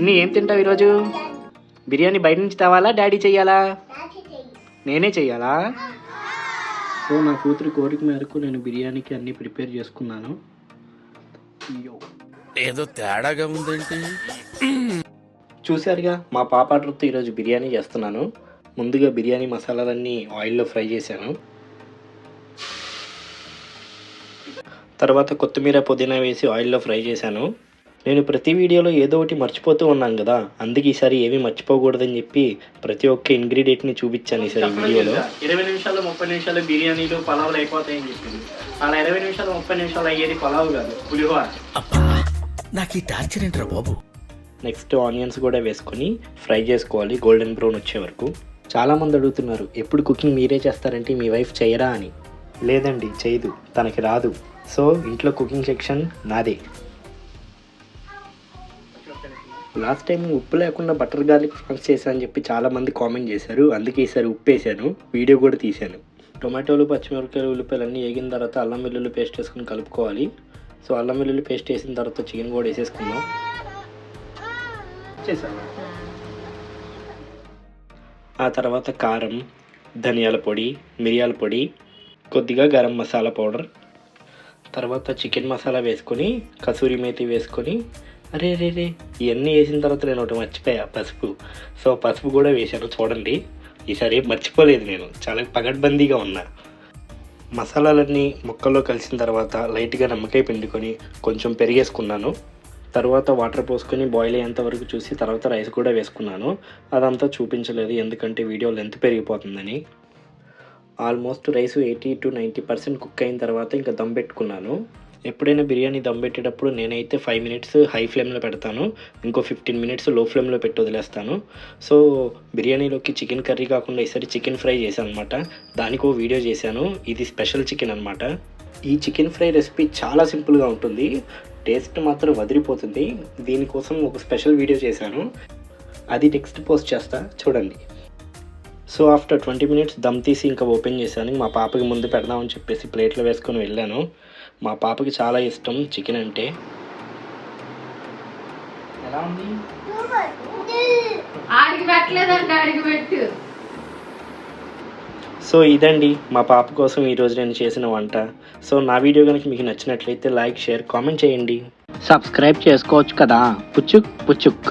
చిన్ని ఏం తింటావు ఈరోజు? బిర్యానీ బయట నుంచి తేవాలా డాడీ చెయ్యాలా? నేనే చెయ్యాలా? సో నా కూతురి కోరిక మేరకు నేను బిర్యానీకి అన్నీ ప్రిపేర్ చేసుకున్నాను. అయ్యో. ఏదో తేడాగా ఉందేంటి. చూశారుగా మా పాప ఆర్డర్తో ఈరోజు బిర్యానీ చేస్తున్నాను. ముందుగా బిర్యానీ మసాలాలన్నీ ఆయిల్లో ఫ్రై చేశాను. తర్వాత కొత్తిమీర పుదీనా వేసి ఆయిల్లో ఫ్రై చేశాను. నేను ప్రతి వీడియోలో ఏదో ఒకటి మర్చిపోతూ ఉన్నాను కదా అందుకే ఈసారి ఏమీ మర్చిపోకూడదని చెప్పి ప్రతి ఒక్క ఇంగ్రీడియంట్ని చూపించాను ఈసారి వీడియోలో. ఇరవై నిమిషాలు ముప్పై నిమిషాలు బిర్యానీలు పలావులు అయిపోతాయని చెప్పింది. అలా ఇరవై నిమిషాలు ముప్పై నిమిషాలు అయ్యేది పలావ్ కాదు పులిహోర. నాకు ఈ టార్చర్ ఏంట్రా బాబు? నెక్స్ట్ ఆనియన్స్ కూడా వేసుకొని ఫ్రై చేసుకోవాలి గోల్డెన్ బ్రౌన్ వచ్చే వరకు. చాలామంది అడుగుతున్నారు ఎప్పుడు కుకింగ్ మీరే చేస్తారంటే మీ వైఫ్ చేయరా అని. లేదండి చేయదు తనకి రాదు. సో ఇంట్లో కుకింగ్ సెక్షన్ నాదే. లాస్ట్ టైం ఉప్పు లేకుండా బటర్ గార్లిక్ ఫ్రాన్స్ చేశాను అని చెప్పి చాలామంది కామెంట్ చేశారు. అందుకే ఈసారి ఉప్పు వేసాను. వీడియో కూడా తీశాను. టొమాటోలు పచ్చిమిరపకాయలు ఉల్లిపాయలు అన్నీ వేగిన తర్వాత అల్లం వెల్లుల్లి పేస్ట్ వేసుకొని కలుపుకోవాలి. సో అల్లం వెల్లుల్లి పేస్ట్ వేసిన తర్వాత చికెన్ కూడా వేసేసుకుందాం. చేసాను ఆ తర్వాత కారం ధనియాల పొడి మిరియాల పొడి కొద్దిగా గరం మసాలా పౌడర్ తర్వాత చికెన్ మసాలా వేసుకొని కసూరి మేతి వేసుకొని అరే రే రే. ఇవన్నీ వేసిన తర్వాత నేను ఒకటి మర్చిపోయా పసుపు. సో పసుపు కూడా వేశాను చూడండి. ఈసారి మర్చిపోలేదు నేను. చాలా పగడ్బందీగా ఉన్నా. మసాలాలన్నీ ముక్కల్లో కలిసిన తర్వాత లైట్గా నిమ్మకాయ పిండుకొని కొంచెం పెరిగేసుకున్నాను. తర్వాత వాటర్ పోసుకొని బాయిల్ అయ్యేంత వరకు చూసి తర్వాత రైస్ కూడా వేసుకున్నాను. అదంతా చూపించలేదు ఎందుకంటే video length పెరిగిపోతుందని. Almost rice eighty to ninety percent cook అయిన తర్వాత ఇంకా దమ్ పెట్టుకున్నాను. ఎప్పుడైనా బిర్యానీ దమ్ పెట్టేటప్పుడు నేనైతే ఫైవ్ మినిట్స్ హై ఫ్లేమ్లో పెడతాను. ఇంకో ఫిఫ్టీన్ మినిట్స్లో ఫ్లేమ్లో పెట్టి వదిలేస్తాను. సో బిర్యానీలోకి చికెన్ కర్రీ కాకుండా ఈసారి చికెన్ ఫ్రై చేశాను అనమాట దానికి ఓ వీడియో చేశాను. ఇది స్పెషల్ చికెన్ అనమాట ఈ చికెన్ ఫ్రై రెసిపీ చాలా సింపుల్గా ఉంటుంది. టేస్ట్ మాత్రం వదిలిపోతుంది. దీనికోసం ఒక స్పెషల్ వీడియో చేశాను. అది నెక్స్ట్ పోస్ట్ చేస్తా. చూడండి. So after twenty minutes dum తీసి ఇంకా ఓపెన్ చేశాను. మా పాపకి ముందు పెడదామని చెప్పేసి ప్లేట్లో వేసుకొని వెళ్ళాను. మా పాపకి చాలా ఇష్టం చికెన్ అంటే. ఎలా ఉంది? ఆడికి పెట్టలేదంట ఆడికి పెట్టు. సో ఇదండి మా పాప కోసం ఈరోజు నేను చేసిన వంట. సో నా వీడియో కనుక మీకు నచ్చినట్లయితే లైక్ షేర్ కామెంట్ చేయండి. సబ్స్క్రైబ్ చేసుకోవచ్చు కదా. పుచ్చుక్ పుచ్చుక్.